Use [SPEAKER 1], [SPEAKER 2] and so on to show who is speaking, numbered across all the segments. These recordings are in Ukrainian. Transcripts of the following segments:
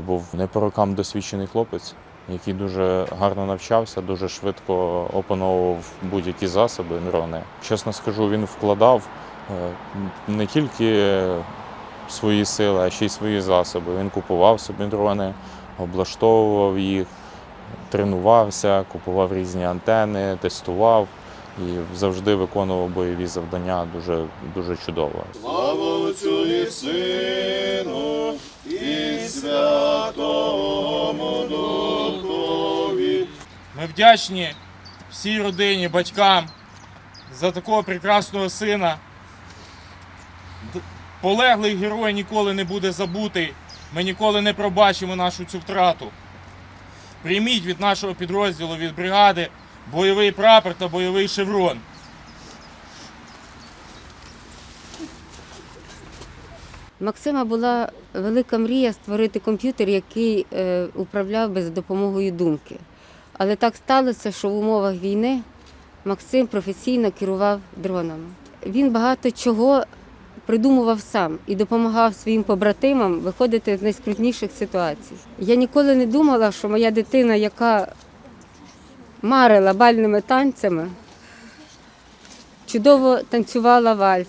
[SPEAKER 1] був не по рокам досвідчений хлопець, який дуже гарно навчався, дуже швидко опановував будь-які засоби дрони. Чесно скажу, він вкладав е, не тільки свої сили, а ще й свої засоби. Він купував собі дрони, облаштовував їх, тренувався, купував різні антени, тестував і завжди виконував бойові завдання дуже, дуже чудово.
[SPEAKER 2] Слава Отцю і Сину
[SPEAKER 3] Ми вдячні всій родині, батькам за такого прекрасного сина. Полеглий герой ніколи не буде забутий. Ми ніколи не пробачимо нашу цю втрату. Прийміть від нашого підрозділу, від бригади бойовий прапор та бойовий шеврон.
[SPEAKER 4] Максима була велика мрія створити комп'ютер, який е, управляв би за допомогою думки. Але так сталося, що в умовах війни Максим професійно керував дронами. Він багато чого придумував сам і допомагав своїм побратимам виходити з найскрутніших ситуацій. Я ніколи не думала, що моя дитина, яка марила бальними танцями, чудово танцювала вальс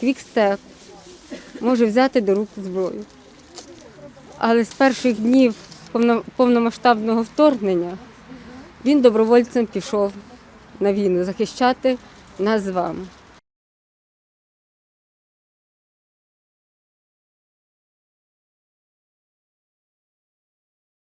[SPEAKER 4] квікстеп може взяти до рук зброю. Але з перших днів повномасштабного вторгнення він добровольцем пішов на війну захищати нас з вами.